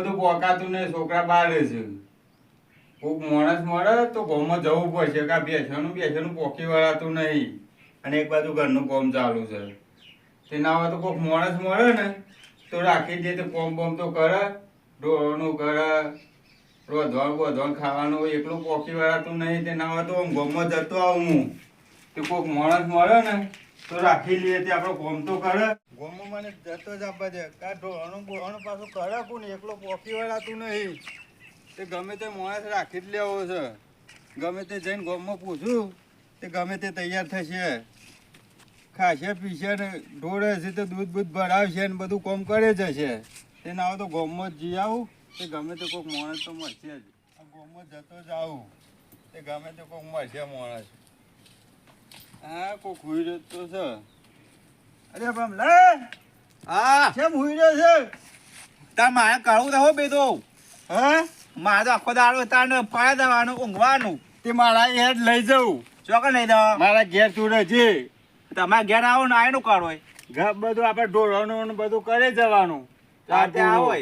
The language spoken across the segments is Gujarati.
બધું પોકાતું ને છોકરા બહાર છે. કોઈક માણસ મળે તો ગામમાં જવું પડશે કાં બેસવાનું બેસવાનું પોકી વળાતું નહીં. અને એક બાજુ ઘરનું કોમ ચાલુ છે. તેના તો કોઈક માણસ મળે ને તો રાખી દે તો કોમ બોમ તો કરે ઢોળવાનું કરે રોધવાનું બોધવાનું ખાવાનું એકલું પોકી વળાતું નહીં. તેના હોય તો આમ ગામમાં જતો આવું હું. તે કોઈક માણસ મળે ને તો રાખી લઈએ તે આપણો કોમ તો કરે. ગામમાં મને જતો જ આપવા દે. કા ઢોળવાનું બોળવાનું પાછું કરે ને એકલો પોકી વળાતું નહીં. તે ગમે તે માણસ રાખી જ લેવો છે. ગમે તે જઈને ગોમમાં પૂછું, તે ગમે તે તૈયાર થશે. ખાશે, પીશે ને ઢોળે છે તે દૂધ બૂધ ભરાવશે ને બધું કોમ કરે જ હશે. તે ના તો ગોમમાં જ જી આવું. તે ગમે તે કોઈક માણસ તો મળશે જ. ગોમમાં જતો જ આવું. તે ગમે તે કોઈક મળશે માણસ. હા, કોઈક હુઈ તો છે. અરે બમલા હા. કેમ હુઈ રહ્યો છે? તાર મારે કરવું તો હો તો. હા? મારે તો આખો દાડો તારને પાડે દેવાનું ઊંઘવાનું. તે મારા હેડ લઈ જાઉં. ચોક નહીં દો. મારા ઘેર તું છે તમારા ઘેર આવો ને આયનું કરો ઘર બધું આપણે ઢોળવાનું બધું કરે જવાનું. રાતે આવો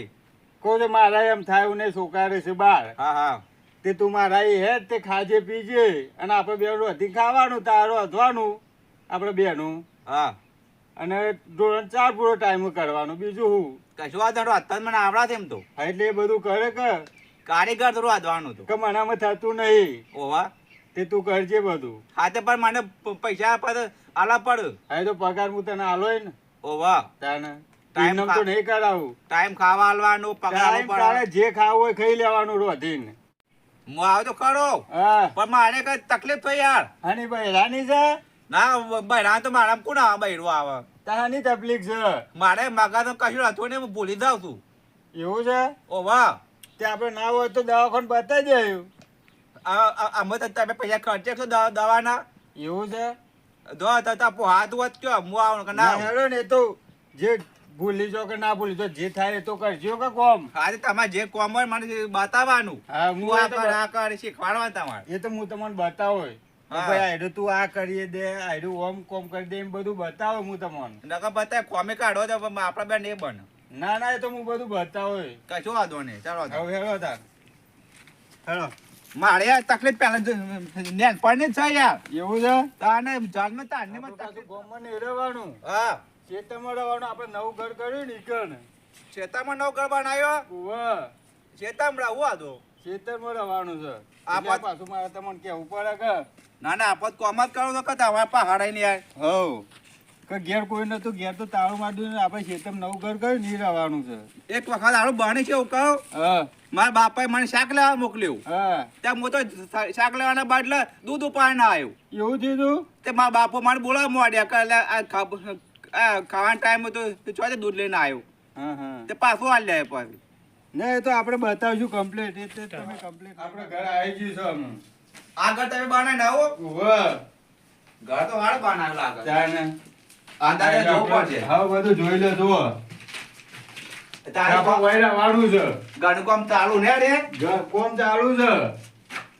કોઈ તો મારા એમ થાય ને છોકરા છે બહાર. હા હા. તે તું મારા એ હેડ તે ખાજે પીજે. અને આપણે બે રોધી ખાવાનું તારો અધવાનું આપણે બેનું. હા. અને ધોરણ ચાર પૂરો ટાઈમ કરવાનું. બીજું હું? કશું વાંધો અત્યારે મને આવડા તેમ તો. હા, એટલે એ બધું કરે કે કારીગર થોડું વાંધવાનું તો કે મનામાં થતું નહીં. ઓવા તે તું કરજે બધું. હાથે પણ મને પૈસા તો આલા પડ. હા તો પગાર હું તને આલોય ને. ઓવા તને ટાઈમ તો નહીં કરાવું. ટાઈમ ખાવા આલવાનો પગાર પડે જે ખાવું હોય ખાઈ લેવાનું રોધીને હું આવ તો કરો હા. પણ મારે કઈ તકલીફ થઈ યાર. અને ભાઈ રાની છે? ના બહેરા તો મારા કોણ આવે બહેરું આવે? તાની તકલીફ છે? મારે મગા તો કશું હતું ને હું ભૂલી જાઉં છું. એવું છે? ઓ વાહ. તે આપણે ના હોય તો દવાખાન બતાવી આ- અમે તો તમે પૈસા ખર્ચે છો દવા- દવાના? એવું છે? જો તો તો આપો હાથ વત કયો હું આવું કે ના હેડો ને તો જે ભૂલી જો કે ના ભૂલી જો જે થાય એ તો કરજો કે કોમ. આજે તમારે જે કોમ હોય મને બતાવવાનું. હા હું આ તો કર આ કર શીખવાડવા તમારે. એ તો હું તમને બતાવો. ભાઈ આયડું તું આ કરીએ દે આયડું ઓમ કોમ કરી દે એમ બધું બતાવો હું તમને. બતાવે કોમે કાઢો તો પણ આપણા બેન એ બને. ના ના એ તો હું બધું બતાવો કશું વાંધો નહીં ચાલો હવે તાર. હેડો. મારે યાર તકલીફ પહેલા નેનપણની છે યાર. એવું છે? તાને તારને મને પાછું તકલીફ ગામમાં નહીં રહેવાનું. હા. ખેતરમાં રહેવાનું આપણે નવું ઘર કર્યું ને ઈકણ શેતામાં નવ ઘર બનાવ્યો? ઉવ્વ. શેતામાં રહું આ તો. રહેવાનું છે. આ પાછું મારે તમને કેવું પડે કે ના ના આપત કોમ જ કરો તો કતા અમારે પહાડ નહીં યાર હવ કે ઘેર કોઈ નતું ઘેર તો તાળું માર્યું ને આપણે ખેતર નવું ઘર કયું નહીં રહેવાનું છે. એક વખત આડું બની છે એવું કહો. મારા બાપાએ મને શાક લેવા મોકલ્યું. હા. ત્યાં હું તો શાક લેવાના બદલે દૂધ ઉપાડીને આવ્યું. એવું થયું તું? મારા બાપો મને બોલાવવા માંડ્યા કે ખાવાના આ ખા- આ ખાવાનો ટાઈમ હતો તો છો દૂધ લઈને આવ્યો. હા હા. તે પાછું હાલ જાય પાછું. ના એ તો આપણે બતાવશું કમ્પ્લેટ એ તમે કમ્પ્લેટ આપણે ઘર આવી ગયું છે અમે આગળ તમે બનાવીને આવો ઘર તો હાડ બનાવ્યું લાગે ચાને. આધારે જોવું પડશે. હા બધું જોઈ લે જુઓ તારે પણ વૈરા વાળું છે. ઘરનું કામ ચાલુ ને રે? ઘર કોમ ચાલુ છે.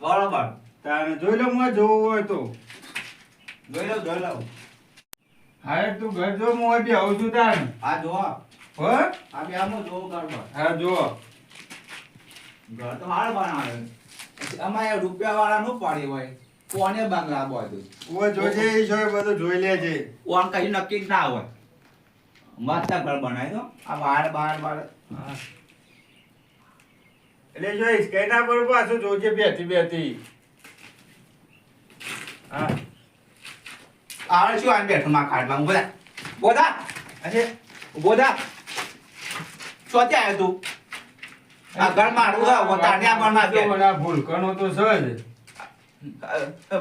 બરોબર તારે જોઈ લો હું જોવું હોય તો. જોઈ લઉં જોઈ લઉં હા તું ઘર જો હું બી આવું છું તાન આ જો હ? આ બે આમ જો ઘર હા જો ઘર તો હાડ બનાવે અમારે રૂપિયા વાળા નું પાડી હોય. કોને બંગલા બધું ઓ જોજે જોઈ બધું જોઈ લેજે. ઓન કઈ નક્કી જ ના હોય. મસ્ત ઘર બનાવી દો આ બાર બાર બાર એટલે જોઈશ કેના પર પાછું જોજે બેઠી બેઠી. હા. આવડે શું આમ બેઠો માં ખાટમાં. બોલા બોધા અરે. બોધા ચોથી આવ્યો તું. આ ગણ મારું છે વતાને આ ઘરમાં તો મને આ ભૂલકણો તો છે જ.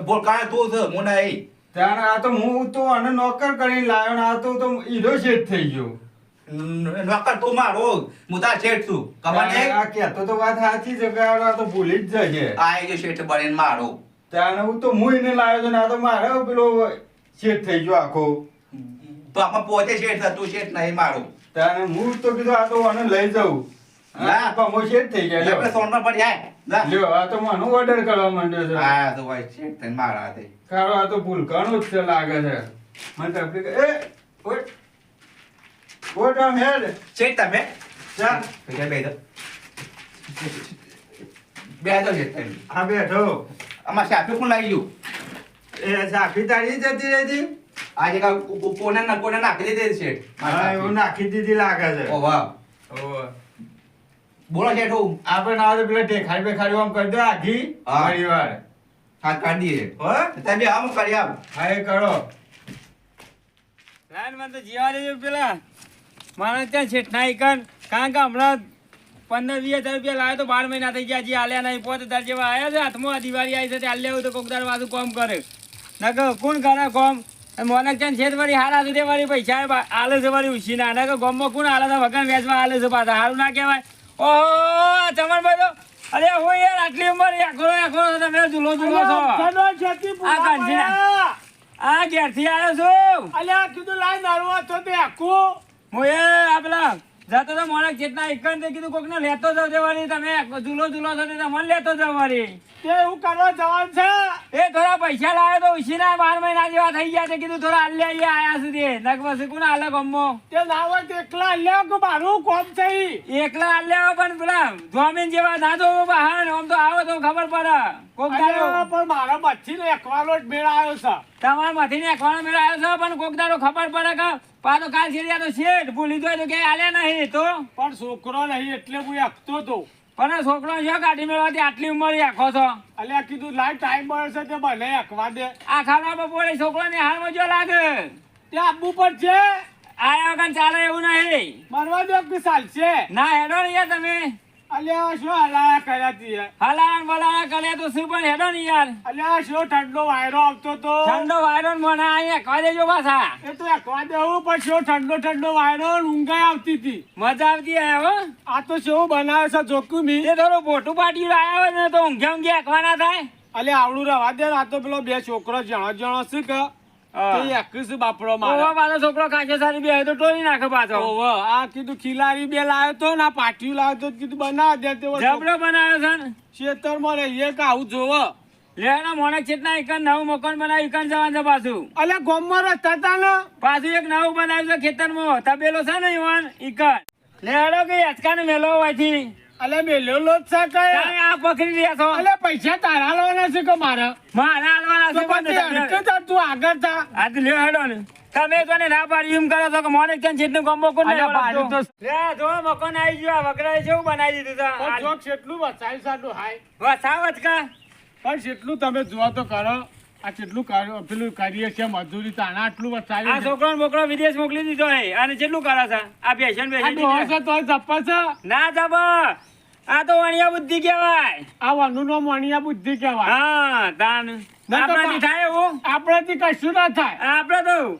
બોલ કાણે તું છે મને એ ત્યાં આ તો હું તો અને નોકર કરીને લાવ્યો ને આ તો તો ઈરો શેઠ થઈ ગયો. નોકર તું મારો હું તાર શેઠ છું. નહીં આ કે તો વાત સાચી છે કે આ તો ભૂલી જ જશે આ એ શેઠ બનીને મારો. ત્યાં હું તો હું એને લાવ્યો તો ને આ તો મારો પેલો શેઠ થઈ ગયો આખો. તો આમાં પોતે શેઠ છે તું શેઠ નહીં મારો. ત્યાં હું તો કીધું આ તો અને લઈ જાઉં. ના. હા પણ હું શેઠ થઈ ગયા આપણે. સોનમાં પડી જાય. જા. લ્યો આ તો મને ઓર્ડર કરવા માંડ્યો છે. હા તો ભાઈ શેઠ થઈને મારા હાથે. આ તો ભૂલકાણું જ છે લાગે છે. મને તકલીફ એ ઓય. ઓય આમ હેડ. શેઠ તમે. ચાલ પૈસા બે દો બેસો તમે. હા બેઠો. આમાં સાફી કોણ લાવી ગયું? એ સાફી તારી જતી રહેતી. આજે કોને કોને નાખી દીધી છે? હા એવું નાખી દીધી લાગે છે. ઓ વાહ. ઓવે. બોલો શેઠ આપણે ના આવે તો પેલા ટેખાડી બેખાડી આમ કરી દે આખી. ઘણી વાર હા કાઢી હો? તમે આમ કરી આમ હા એ કરો. લાઈનમાં તો જીવા દેજો પેલા. મારે ત્યાં શેઠના એકન કારણ કે હમણાં પંદર વીસ હજાર રૂપિયા લાવ્યો તો બાર મહિના થઈ ગયા હજી હાલ્યા નહીં. પોત હજાર જેવા આવ્યા છે હાથમાં આ દિવાળી આવી છે ત્યાં લેવું હોય તો કોક દાડો પાછું કોમ કરે. નકર કોણ કરે કોમ? મોનક ચાંદ છે વળી હારા સુધી વળી પૈસા આલે છે વળી ઉછીના. નકર ગોમમાં કોણ હાલે છે વગર વેચવા હાલે છે પાછા. હારું ના કહેવાય. ઓહો ચમન ભાઈ અરે હું યાર આટલી ઉંમર આખો તમે ઝૂલો ઝૂલો છો. આ કાંજીના. આ ઘેરથી આવ્યો છું. અલ્યા કીધું લાઈ નારવા તો તે આખું. હું એ આ પેલા જતો તો મોણક ચેતના એકન તે કીધું કોકને લેતો જાવ જવાની. તમે ઝૂલો ઝૂલો થતો તો મને લેતો જવાની. તે હું કરવા જવાન છે? એ થોડા પૈસા લાવે તો ઉછીના બાર મહિના જેવા થઈ ગયા તે કીધું થોડા આલ્યા આલ્યા આયા સુધી. નક પછી કોને આલે ગમો તે લાવો તો એકલા આલ્યા કે મારું કોમ છે ઈ. એકલા આલ્યા પણ પેલા જોમીન જેવા ના જોવો બહાર આમ તો આવો તો ખબર પડે. કોક દાડો પણ મારા મચ્છી નો એકવાનો જ મેળ આવ્યો છે. તમારા માંથી ને એકવાનો મેળ આવ્યો છે પણ કોક દાડો ખબર પડે કે પાછો કાલ છેડ્યા તો શેઠ ભૂલી તો કે આલ્યા નહીં તો. પણ છોકરો નહીં એટલે હું એકતો તો પણ છોકરો છે કાઢી મેળવાથી આટલી ઉંમર આખો છો. અલ્યા કીધું લાઈ ટાઈમ મળશે તે ભલે એકવા દે. આ ખાવા બપોરે છોકરાને હાલ મજો લાગે. તે આપવું પડશે આયા વગર ચાલે એવું નહીં. મરવા દો ચાલશે? ના હેડો નહીં તમે. અલ્યા શું હલાયા કર્યા તીએ હલાણ બલાણ કર્યા તો શું પણ હેડો ને યાર. અલ્યા શું ઠંડો વાયરો આવતો તો? ઠંડો વાયરો મને અહીંયા ખવા દેજો પાછા. એ તો એકવા દેવું પણ શું ઠંડો ઠંડો વાયરો ઊંઘાઈ આવતી હતી મજા આવતી હે હો. આ તો શું બનાવે છે જોકુમી એ થોડું મોટું પાટી લાયા હોય ને તો ઊંઘે ઊંઘે એકવાના થાય. અલ્યા આવડું રવા દે આ તો પેલો બે છોકરો જણો જણો શું કે તે બાપડો ઓવો પાછો છોકરો કાચો સારી બે તો ટોળી નાખે પાછો. ઓવો આ કીધું ખિલાડી બે લાવ્યો તો ને પાટિયું લાવ્યો તો કીધું બનાવ દે તે જબરો બનાવ્યો છે ને? ખેતરમાં રહીએ કે આવું જોવો. લેવાનો મોણક ચેતના એક નવું મકાન બનાવ્યું એકન જવાનું છે પાછું. અલે ગોમમાં રસ્તા તા ને? પાછું એક નવું બનાવ્યું છે ખેતરમાં. તબેલો છે ને ઈવન ઈકન. લેડો કે યચકાને મેલો હોયથી અલે મેલ્યો જ છે કઈ આ પકડી રહ્યા છો. અલે પૈસા તારા લાવવાના છે કે મારે? મારા હાલવાના છે પણ હરકત તમે- તું આગળ થા. આ તો લ્યો હેડો ને. તમે તો ને ના પાડી એમ કરો છો કે મોને કેમ છેટનું ગમો કોને અલે પાડી તો- રે જો મકાન આવી ગયો આ વગડાએ જેવું બનાવી દીધું છે. જોક કેટલું વસાઈ સાડું હાય. વસાવત કા? પણ જેટલું તમે જોવા તો કરો. આ કેટલું કર્યો- પેલું કરીએ છે મજૂરી તો આના આટલું આ છોકરો ને વિદેશ મોકલી દીધો હે. અને કેટલું કરે છે? આ બેસન બેસન છે તોય જપ્પા છે. ના આ તો વણિયા બુદ્ધિ કહેવાય. આ વનુ નો મણિયા બુદ્ધિ કહેવાય. હા તાન. તો આપણાથી થાય એવું? આપણાથી કશું ના થાય. આપણે તો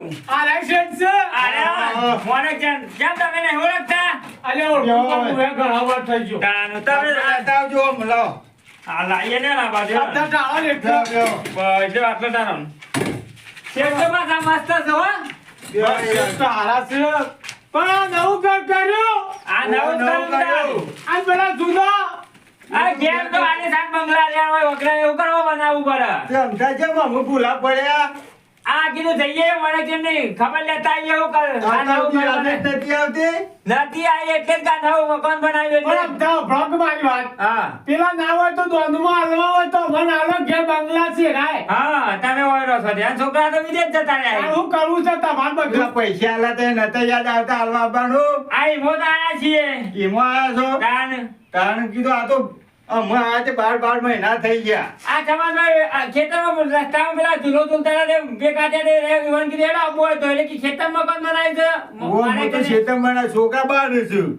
વાત સાચી છે. હો અને આ ડોહાએ કેટલું હાચ્યું છે કેટલું સાચી છે ભેગું કર્યું છે બે ભૂવા ને કર્યા. આવો આવી ગયા છે યાર, આ એક મને શેઠ રે મોણક તેમ શેઠ નહીં ઓળખતા અલ્યા ઓળખું હું ઘણા વાર થઈ ગયો તાનું તમે લેતા આવજો આમ આ લાઈએ ને ના બાજુ બધા ટાળો લેખો. બેહો, બેહો. બસ જો આટલો શેઠ તો પાછા મસ્ત છે. હો બેહો, શેઠ છે પણ નવું ઘર કર્યું. આ નવું નવું કર્યું. કર્યું. આ પેલા જૂના આ ઘેર તો આને સાત બંગલા લેવા હોય એવું કરવા બનાવવું પડે. ભૂલા પડ્યા. આ કીધું જઈએ મને કે નહીં? ખબર લેતા આવીએ કર. નથી આવતી? નથી આવી એટલે જ આ મકાન બનાવ્યું પણ તો ભ્રગ મારી વાત. હા. પેલા ના હોય તો દોંધમાં હાલવા હોય તો મને હાલો ઘેર બંગલા છે રાય. હા તમે ઓયરો છો ત્યાં છોકરા તો વિદેશ જતા રહ્યા હું કરવું છે તમારે પૈસા આલા તે નતા યાદ આવતા હાલવા આ ઈમો તો આયા છીએ. એમાં આવ્યા છો? તાન. કારણ કીધું આ તો અમે આ બાર બાર મહિના થઈ ગયા. આ સમાજમાં આ ખેતરમાં રસ્તામાં પેલા ચૂલો ચૂલતા હતા તે ભેગા થયા તે રે- ઈવન કીધું હેડો આવવું હોય તો એટલે કે ખેતરમાં મકાન બનાવ્યું છે? મ- હું તો કને- શેતંબરના છોકરા બહાર છું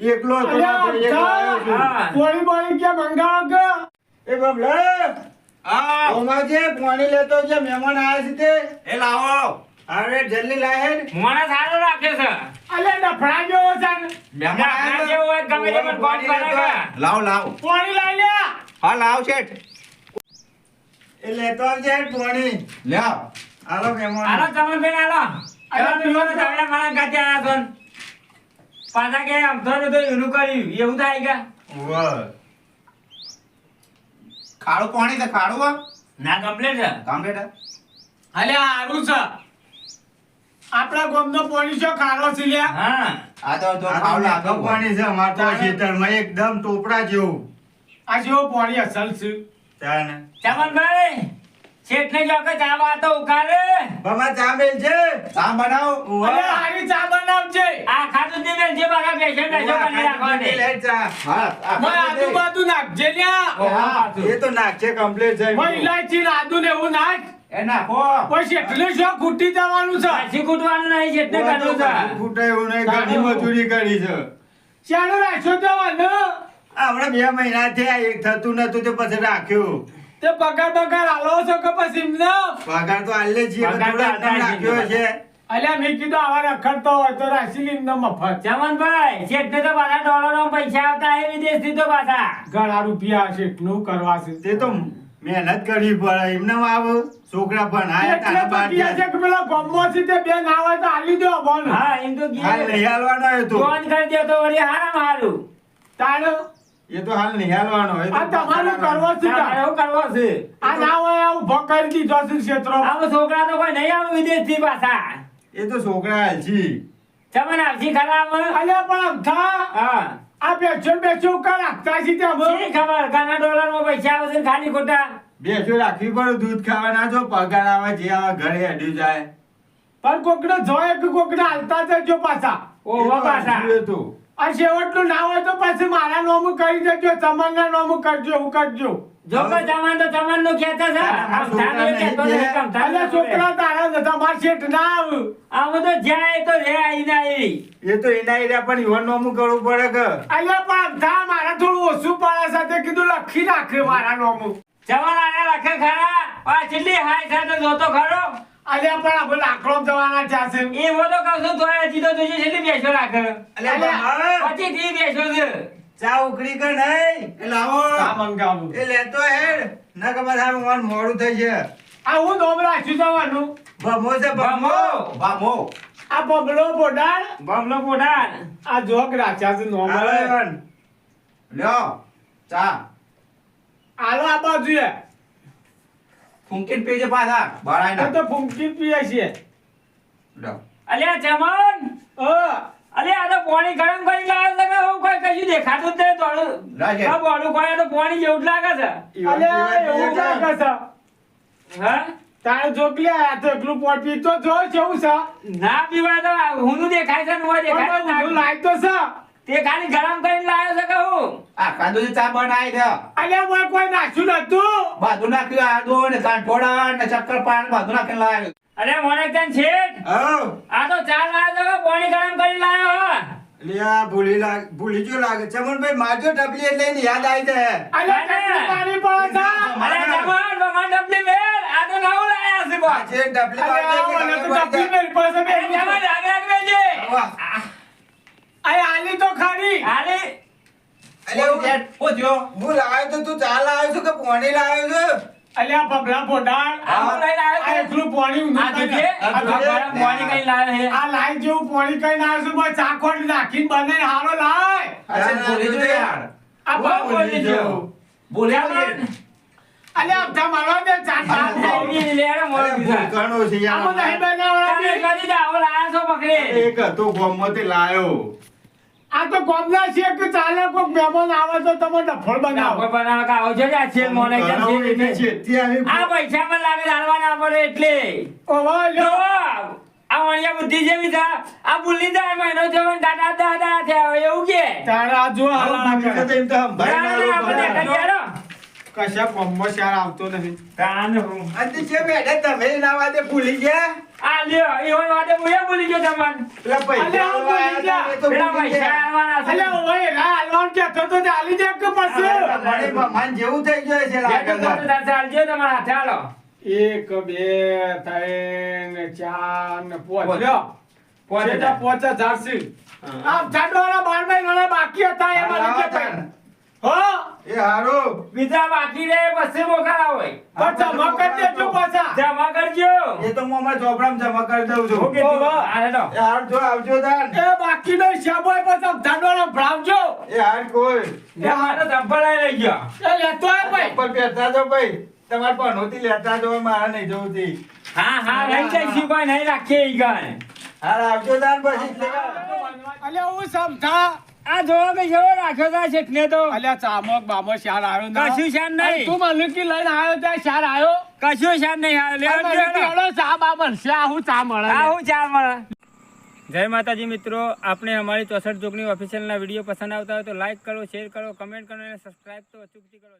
એકલો હતો ના અલ્યા, પડે, એકલો આવ્યો છું. કે મંગાવો કે એ બબલા હા. ઓમાજે પાણી લેતો જે મહેમાન આવ્યા છે તે. એ લાવો. અરે જલ્દી લાવે માણસ સારો રાખે છે. અલે ડફડા જેવો છે. ને. મહેમાન આયા ના હોય ગમે તે પણ કોમ કરે. લાવ લાવ. કોળી લાઈ લે. હા લાવ શેઠ. એ લેતો આવજે પાણી. લ્યાવ હાલો મહેમાન. હાલો ચમનભાઈ હાલો. અલા, ચમનભાઈ તમે મારા ગાતે આયા છો. પાછા કે આમ તો એનું કર્યું. એવું થાય કે? ઉવ્વ. ખાડું પાણી છે ખાડું ના કમ્પ્લેટ છે. કમ્પ્લીટ અલે આ છે. આપણા ગામનો પોણી છો ખારો છે લ્યા. હા. આ તો તો પાવલા પાણી છે માર તો ખેતરમાં એકદમ ટોપરા જેવું. આ જેવો પોણી અસલ છે. તાને. ચમનભાઈ શેઠને જો કે ચા વાતો ઉકાળે. બાબા ચા મેલ છે. ચા બનાવ. અરે આવી ચા બનાવ છે આ ખાતું દે જે બાકા બેસે બેસે ને કરી રાખવા દે લે ચા. હા આ આદુ બાદુ છે. નાખજે લ્યા. એ તો નાખશે કમ્પ્લીટ છે. મોય ઇલાયચી ને આદુ ને હું નાખ. એ નાખો. પછી એટલે શું ખૂટી જવાનું છે. પાછી કૂટવાનું નહીં શેઠને ઉવ્વ, છે. કશું નહીં ઘણી મજૂરી કરી છે. ચાલો રાખ્યો જવાનું આ હમણાં બે મહિના થયા એક થતું નતું તે પછી રાખ્યું. તે પગાર બગાર આલો છો કે પછી એમને પગાર તો આલે છીએ પણ પગાર તો થોડો આલે રાખ્યો છે. અલ્યા મેં કીધું આવા રખડતો હોય તો રાશી એમને મફત. ચમનભાઈ શેઠને તો પાછા ડોલરો પૈસા આવતા વિદેશથી તો પાછા. ઘણા રૂપિયા છે એટલું કરવા છે તે તો મહેનત કરવી પડે એમને આવો. છોકરા પણ એટલે તારા તો બાર છે કે પેલા ગોમમાંથી તે બે ના હોય તો આલી દો બોલ. હા એમ તો હાલ નહીં હાલવાનો હતો ફોન કરી દે તો વળી હારામ હારું તારો? એ તો હાલ નહીં હાલવાનો હોય આ તમારો કરવો છે. એવું કરવો છે? આ ના હોય આવું ઊભો કરી દીધો છે ક્ષેત્રો. આવો છોકરા તો કોઈ નહીં આવે વિદેશથી પાછા. એ તો છોકરા હાલજી તમને આવશી ખરાબ અલ્યા પણ થા હા. આ બેસો બેસો કા રાખતા છે ત્યાં શી હવે? ખબર? ઘણા ડોલરમાં પૈસા આવે છે ખાલી ખોટા? બેસો રાખવી પડે દૂધ ખાવાના જો પગાર આવે જે આવે ઘરે હેડ્યું જાય. પણ કોકને જોય કે કોકને હાલતા જજો પાછા? ઓહો પાછા. આ છેવટનું ના હોય તો પછી મારા નોમ કરી દેજો તમારના નોમ કરજો હું કરજો. જો કે જમાન તો જમાનનું છે. કહેતો નહીં કે આમ થાને અલ્યા છોકરા તારા જ માર શેઠ ના આવ. આમ તો જાય તો રે આઈને એ તો એના એરિયા પણ ઈવન નોમું કરવું પડે કે? અલ્યા પણ અમથા મારા થોડું ઓછું પડે સાથે કીધું લખી નાખે મારા નોમ. જવાન આયા રાખે ખરા? પાછલી હાય છે તો જોતો ખરો. અલ્યા પણ આપણે લાકડો જવાના એ હું તો કહું છું તોય હજી તો તુજે છેલ્લી બેસો રાખે. અલ્યા પછી થી બેસો છે. ચા ઉકળી કે નહીં. એ લાવો. કા મંગાવું. એ લેતો હેડ. ના ખબર મોડું થઈ છે. આ હું નોમ રાખ્યું જવાનું ભમો છે ભમો. બમો આ બબલો બોડાળ બમલો પોટાર આ જોક રાખ્યા છે નોમ. લ્યો ચા. આલો આ બાજુએ. ફૂંકીને પીજે પાછા બળાઈ ના તો ફૂંકીન પીએ છીએ લ્યો. અલ્યા ચમન અ અલ્યા આ તો પાણી ગરમ કરી લાવ છે કે હું કોઈ કશું દેખાતું જ નહીં તોડું આ બોલું કોઈ તો પાણી જેવું લાગે છે. અલ્યા એવું લાગે છે. હા? તારે જોકલે આ તો એકલું પોટ પીતો જો કેવું છે? ના પીવા તો હું દેખાય છે ને હું દેખાય છે ઊંધું ના. તો છે. તે ખાલી ગરમ કરીને લાવ્યો છે કે હું? આ કાંદુજી ચા બનાવી દે. અલ્યા હું કોઈ નાખ્યું નતું. બાધુ નાખ્યું આદુ ને કાંઠોડા ને ચક્કર પાન બાધુ નાખીને લાવ્યો અરે મને છેટ આવો. આ તો ચા લાવ્યો છે કે પાણી ગરમ કરીને લાવ્યો હો? અલ્યા ભૂલી લાગ ભૂલી જો લાગે. ચમનભાઈ માજો ડબલી એટલે એને યાદ આવી જાય. અલ્યા કેટલું પાણી પડે છે. અરે ચમન ભગવાન ડબલી મે આ તો નવું લાયા છે બોલ. આજે ટપલી અલ્યા મારજો કે તો ખબર ટપલી પડી મેલ પાસે અરે બેઠી જમાન છે. રાગ અલ્યા આલી તો ખરી. હાલે અલ્યા હું- હું લાવ્યો તો તું ચા લાવ્યો છું કે પોણી લાવ્યો છું? અલે આ હું પોડાળ આવ્યો આ છું. એકલું પાણી આ. જોઈએ આ આ જોઈએ. ગરમ કઈ લાવ્યો છે? આ લાઈ જેવું પોણી કઈ લાવ્યો છું? બસ ચાખોટ નાખીને બને હારો લાય. અરે બોલી જો યાર. આ બહુ બોલી જો. બોલ્યા અલ્યા અબધા મારવા દે ચાટા થઈ લે રે મોર અરે કીધા. છે યાર. આ નહીં બનાવવા કરી દે. કદી લાયા છો પકડી એક હતો ગોમમાંથી લાયો. આ તો ગોમના છે કે ચાલે કોક મહેમાન આવે તો તમે ડફળ બનાવો. કોઈ બનાવવા કા આવજો જ આ છે મોને છે. આ પૈસા પણ લાગે હાલવાના પડે એટલે. ઓહો જો આ વણિયા બુદ્ધિ જેવી થા આ ભૂલી જાય મહિનો થયો દાદા દાદા થયા એવું કે. તારા જો આવું કરે. તો એમ તો સંભાળી બરાબર, ના કશા કોમ્બો શાર આવતો નથી તાન હું. આ તે છે બેઠા તમે ના વાતે ભૂલી ગયા આ લ્યો, ઈવન વાતે હું એ ભૂલી ગયો તમને. પેલા પૈસા ભૂલી આલ્યા હતા, એ તો પેલા પૈસા ગયા. છે. અલ્યા ઓય રા હાલવાનું કહેતો તો તે હાલી દે કે પછી તમારે મહેમાન જેવું થઈ ગયું છે લાગે તો ચાલજો તમારા હાથે હાલો. એક બે ત્રણ ચાર ને પોચ પોચ. લ્યો પોચ છેલ્લા હજાર. પોચ હજાર છે બાર બાકી હતા તાણ. હો? એ હારો. બીજા બાકી રે પછી મોકલા હોય પણ જમા કરી દેજો પાછા. જમા કરજો. એ તો હું અમારા ચોપડામાં જમા કરી દઉં છું. ઓકે તું આ હેડો. એ હાર જો આવજો તાન. એ બાકી નહીં શાબાય પછી ધનવાળો ભરાવજો એ હાર કોઈ. એ હાર ચંપલ લઈ લઈ ગયો. એ લેતો આય ભાઈ. પર બેઠા જો ભાઈ. તમારે પનોતી લેતા જો મારે નહીં જોતી. હા હા લઈ જઈશું કોઈ નહીં રાખીએ ઈ કણ. હાર આવજો તાન પછી અલ્યા હું સમજા આ જોવા કે જેવો રાખ્યો તા શેઠને તો. અલ્યા ચામક બામો શાર આવ્યો ના કશું શાર નહીં. તું મલકી લઈને આવ્યો ત્યાં શાર આવ્યો? કશું શાર નહીં આવ્યો. હેડો ચા બા મળશે આવું ચા મળે? આવું હું ચાલ મળે. જય માતાજી મિત્રો આપણે અમારી ચોસઠ જોગની ઓફિશિયલના વીડિયો પસંદ આવતા હોય તો લાઈક કરો શેર કરો કમેન્ટ કરો અને સબસ્ક્રાઈબ તો અચૂકથી કરો.